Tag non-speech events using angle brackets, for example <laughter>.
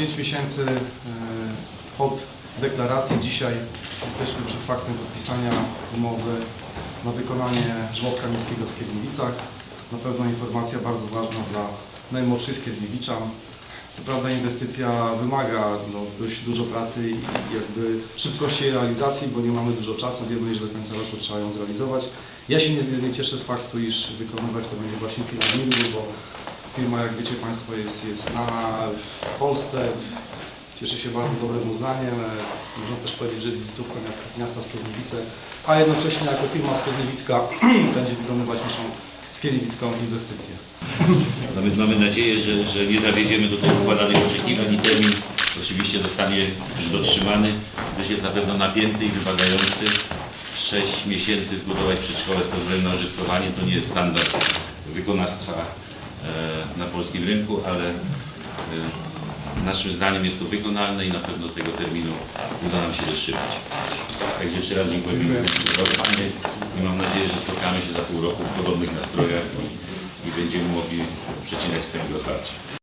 5 miesięcy e, od deklaracji. Dzisiaj jesteśmy przed faktem podpisania umowy na wykonanie żłobka miejskiego w Skierniewicach. Na pewno informacja bardzo ważna dla najmłodszych Skierniewiczan. Co prawda inwestycja wymaga no, dość dużo pracy i jakby szybkości realizacji, bo nie mamy dużo czasu. Wiemy, że do końca roku trzeba ją zrealizować. Ja się niezmiernie cieszę z faktu, iż wykonywać to będzie właśnie firma Milwy, bo firma, jak wiecie Państwo, jest, jest znana w Polsce. Cieszy się bardzo dobrym uznaniem. Można też powiedzieć, że jest wizytówką miasta, miasta Skierniewice, a jednocześnie jako firma Skierniewicka <clears throat> będzie wykonywać naszą skierniewicką inwestycję. <laughs> Więc mamy nadzieję, że, że nie zawiedziemy do tych układanych oczekiwań i termin oczywiście zostanie dotrzymany, gdyż jest na pewno napięty i wymagający. 6 miesięcy zbudować przedszkole z pozwolenia na użytkowanie to nie jest standard wykonawstwa na polskim rynku, ale e, naszym zdaniem jest to wykonalne i na pewno tego terminu uda nam się dotrzymać. Także jeszcze raz dziękuję pięknie i mam nadzieję, że spotkamy się za pół roku w podobnych nastrojach i, i będziemy mogli przecinać wstępy otwarcie.